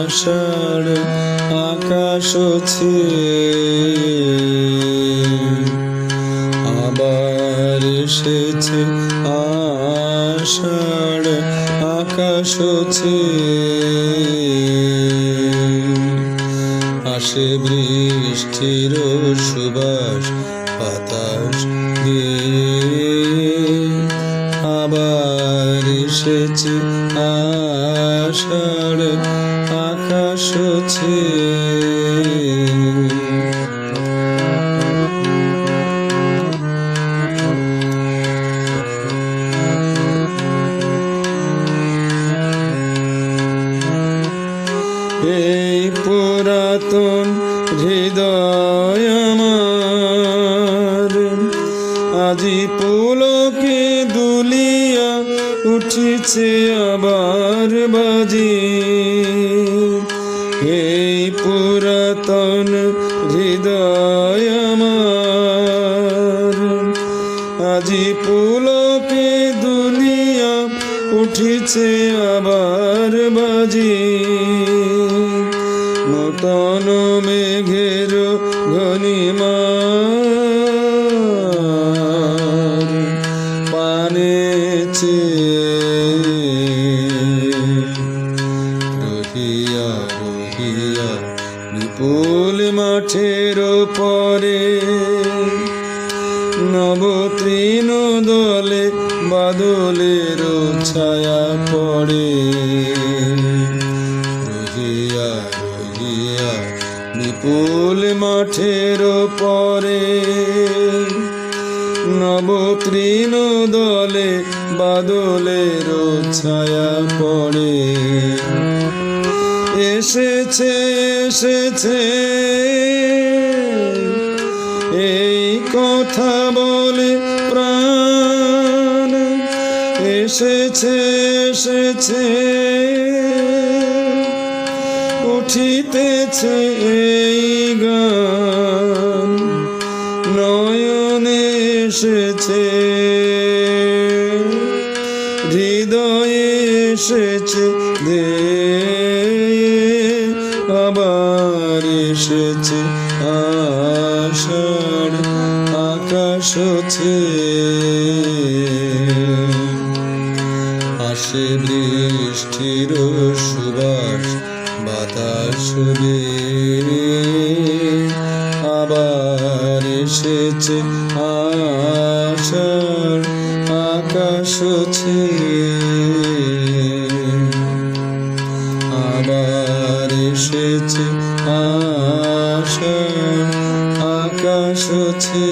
আষাঢ় আকাশ আবার এসেছে আষাঢ় আকাশ আসে বৃষ্টির সুবাস বাতাস দিয়ে। আবার এসেছে আষাঢ় আকাশ এই পুরাতন উঠিছে আবার বাজি। এই পুরাতন হৃদয় আমার। আজি পুলকে দুনিয়া উঠিছে আবার বাজি। নতন মেঘের মাঠের পরে নবতৃণ দলে বাদলের ছায়া পড়ে। রহিয়া রহিয়া বিপুল মাঠের পরে নবতৃণ দলে বাদলের ছায়া পড়ে। এসেছে এসেছে। এই কথা বলে প্রাণ এসেছে এসেছে। উঠিতেছে এই গান, নয়নে এসেছে। হৃদয়ে এসেছে দে আবার এসেছে আষাঢ় আকাশ আসে বৃষ্টির সুবাস বাতাস আবার এসেছে আষাঢ় আকাশ আবার এসেছে আষাঢ় আকাশ ছে